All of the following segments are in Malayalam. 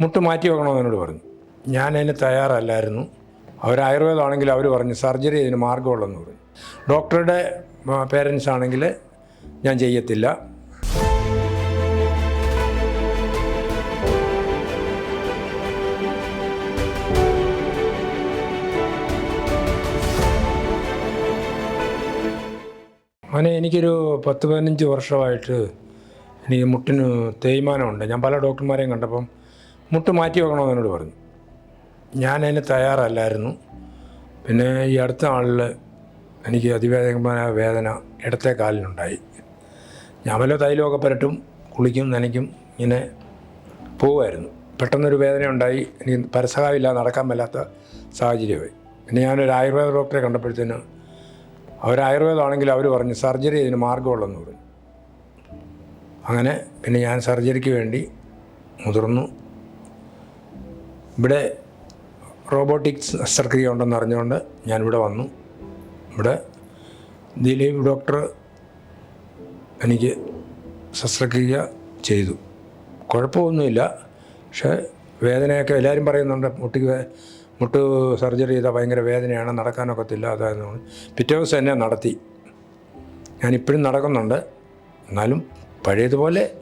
മുട്ട് മാറ്റി വെക്കണമെന്ന് എന്നോട് പറഞ്ഞു. ഞാൻ അതിന് തയ്യാറല്ലായിരുന്നു. അവർ ആയുർവേദമാണെങ്കിൽ അവർ പറഞ്ഞു സർജറി ഇതിന് മാർഗമുള്ളെന്ന് പറഞ്ഞു. ഡോക്ടറുടെ പേരൻസ് ആണെങ്കിൽ ഞാൻ ചെയ്യത്തില്ല. അങ്ങനെ എനിക്കൊരു പത്ത് പതിനഞ്ച് വർഷമായിട്ട് എനിക്ക് മുട്ടിന് തേയ്മാനമുണ്ട്. ഞാൻ പല ഡോക്ടർമാരെയും കണ്ടപ്പം മുട്ട് മാറ്റി വെക്കണമെന്ന് എന്നോട് പറഞ്ഞു. ഞാൻ അതിന് തയ്യാറല്ലായിരുന്നു. പിന്നെ ഈ അടുത്ത നാളിൽ എനിക്ക് അതിവേദനമായ വേദന ഇടത്തെ കാലിനുണ്ടായി ഞാൻ വല്ല തൈലമൊക്കെ പുരട്ടും കുളിക്കും നനയ്ക്കും ഇങ്ങനെ പോവുമായിരുന്നു. പെട്ടെന്നൊരു വേദന ഉണ്ടായി എനിക്ക് പരസഹായമില്ലാതെ നടക്കാൻ മേലാത്ത സാഹചര്യമായി. പിന്നെ ഞാനൊരു ആയുർവേദ ഡോക്ടറെ കണ്ടപ്പോഴത്തേന് അവർ ആയുർവേദമാണെങ്കിൽ അവർ പറഞ്ഞു സർജറി ഇതിന് മാർഗമുള്ളെന്ന് പറഞ്ഞു. അങ്ങനെ പിന്നെ ഞാൻ സർജറിക്ക് വേണ്ടി മുതിർന്നു. ഇവിടെ റോബോട്ടിക്സ് ശസ്ത്രക്രിയ ഉണ്ടെന്ന് അറിഞ്ഞുകൊണ്ട് ഞാനിവിടെ വന്നു. ഇവിടെ ദിലീപ് ഡോക്ടർ എനിക്ക് ശസ്ത്രക്രിയ ചെയ്തു. കുഴപ്പമൊന്നുമില്ല. പക്ഷേ വേദനയൊക്കെ എല്ലാവരും പറയുന്നുണ്ട് മുട്ടിക്ക് മുട്ട് സർജറി ചെയ്താൽ ഭയങ്കര വേദനയാണ് നടക്കാനൊക്കത്തില്ല അതായിരുന്നു പിറ്റേ ദിവസം എന്നെ നടത്തി. ഞാനിപ്പോഴും നടക്കുന്നുണ്ട്. എന്നാലും പഴയതുപോലെ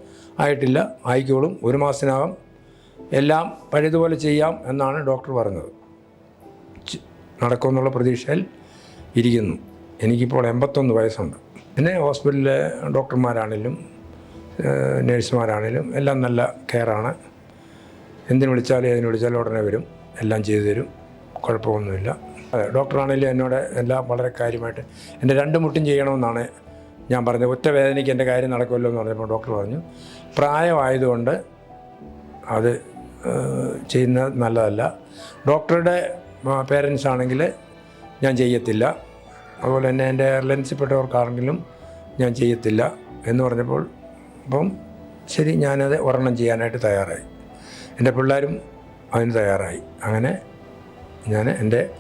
ആയിട്ടില്ല. ആയിക്കോളും. ഒരു മാസത്തിനകം എല്ലാം പഴയതുപോലെ ചെയ്യാം എന്നാണ് ഡോക്ടർ പറഞ്ഞത്. നടക്കുമെന്നുള്ള പ്രതീക്ഷയിൽ ഇരിക്കുന്നു. എനിക്കിപ്പോൾ എൺപത്തൊന്ന് വയസ്സുണ്ട്. പിന്നെ ഹോസ്പിറ്റലിലെ ഡോക്ടർമാരാണേലും നേഴ്സുമാരാണേലും എല്ലാം നല്ല കെയറാണ്. എന്തിനു വിളിച്ചാലും ഏതിനു വിളിച്ചാലും ഉടനെ വരും. എല്ലാം ചെയ്തു തരും. കുഴപ്പമൊന്നുമില്ല. അതെ ഡോക്ടറാണേലും എന്നോട് എല്ലാം വളരെ കാര്യമായിട്ട് എന്റെ രണ്ട് മുട്ടും ചെയ്യണമെന്നാണ് ഞാൻ പറഞ്ഞത്. ഒറ്റ വേദനയ്ക്ക് എന്റെ കാര്യം നടക്കുമല്ലോ എന്ന് പറഞ്ഞപ്പോൾ ഡോക്ടർ പറഞ്ഞു പ്രായമായതുകൊണ്ട് അത് ചെയ്യുന്നത് നല്ലതല്ല. ഡോക്ടറുടെ പേരൻസ് ആണെങ്കിൽ ഞാൻ ചെയ്യത്തില്ല. അതുപോലെ തന്നെ എന്റെ എയർലൈൻസിൽപ്പെട്ടവർക്കാണെങ്കിലും ഞാൻ ചെയ്യത്തില്ല എന്ന് പറഞ്ഞപ്പോൾ അപ്പം ശരി ഞാനത് ഒരെണ്ണം ചെയ്യാനായിട്ട് തയ്യാറായി. എന്റെ പിള്ളേരും അതിന് തയ്യാറായി. അങ്ങനെ ഞാൻ എന്റെ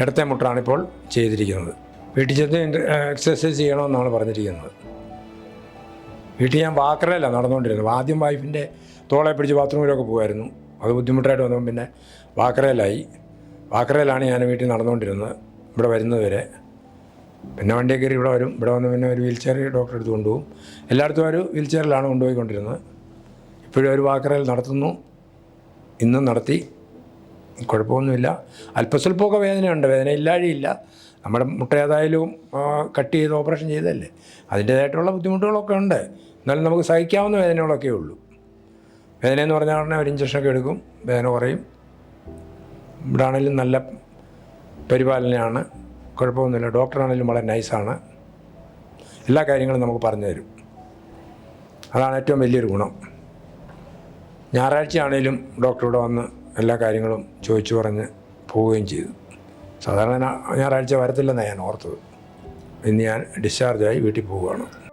ഇടത്തെ മുട്ടാണിപ്പോൾ ചെയ്തിരിക്കുന്നത്. വീട്ടിൽ ചെന്ന് എക്സസൈസ് ചെയ്യണമെന്നാണ് പറഞ്ഞിരിക്കുന്നത്. വീട്ടിൽ ഞാൻ വാക്കറയിലാണ് നടന്നുകൊണ്ടിരുന്നത്. ആദ്യം വൈഫിന്റെ തോളെ പിടിച്ച് ബാത്റൂമിലൊക്കെ പോകുമായിരുന്നു അത് ബുദ്ധിമുട്ടായിട്ട് വന്നപ്പോൾ പിന്നെ വാക്കറയിലായി വാക്കറയിലാണ് ഞാൻ വീട്ടിൽ നടന്നുകൊണ്ടിരുന്നത്. ഇവിടെ വരുന്നത് വരെ. പിന്നെ വണ്ടിയെ കയറി ഇവിടെ വരും. ഇവിടെ വന്ന് പിന്നെ ഒരു വീൽ ചെയർ ഡോക്ടറെ അടുത്ത് കൊണ്ടുപോകും. എല്ലായിടത്തും ഒരു വീൽ ചെയറിലാണ് കൊണ്ടുപോയിക്കൊണ്ടിരുന്നത്. ഇപ്പോഴും ഒരു വാക്കറയിൽ നടത്തുന്നു. ഇന്നും നടത്തി. കുഴപ്പമൊന്നുമില്ല. അല്പസ്വല്പമൊക്കെ വേദനയുണ്ട്. വേദന ഇല്ലാഴിയില്ല നമ്മുടെ മുട്ട ഏതായാലും ആ, കട്ട് ചെയ്ത് ഓപ്പറേഷൻ ചെയ്തതല്ലേ? അതിന്റേതായിട്ടുള്ള ബുദ്ധിമുട്ടുകളൊക്കെ ഉണ്ട്. എന്നാലും നമുക്ക് സഹിക്കാവുന്ന വേദനകളൊക്കെ ഉള്ളൂ. വേദന എന്ന് പറഞ്ഞാൽ ഉടനെ ഒരു ഇഞ്ചക്ഷനൊക്കെ എടുക്കും. വേദന കുറയും. ഇവിടെ ആണെങ്കിലും നല്ല പരിപാലനയാണ്. കുഴപ്പമൊന്നുമില്ല. ഡോക്ടറാണെങ്കിലും വളരെ നൈസാണ് എല്ലാ കാര്യങ്ങളും നമുക്ക് പറഞ്ഞു തരും. അതാണ് ഏറ്റവും വലിയൊരു ഗുണം. ഞായറാഴ്ച ആണെങ്കിലും ഡോക്ടർ ഇവിടെ വന്ന് എല്ലാ കാര്യങ്ങളും ചോദിച്ചു പറഞ്ഞ് പോവുകയും ചെയ്തു. സാധാരണ ഞായറാഴ്ച വരത്തില്ലെന്നാണ് ഞാൻ ഓർത്തത്. ഇന്ന് ഞാൻ ഡിസ്ചാർജായി വീട്ടിൽ പോവുകയാണ്.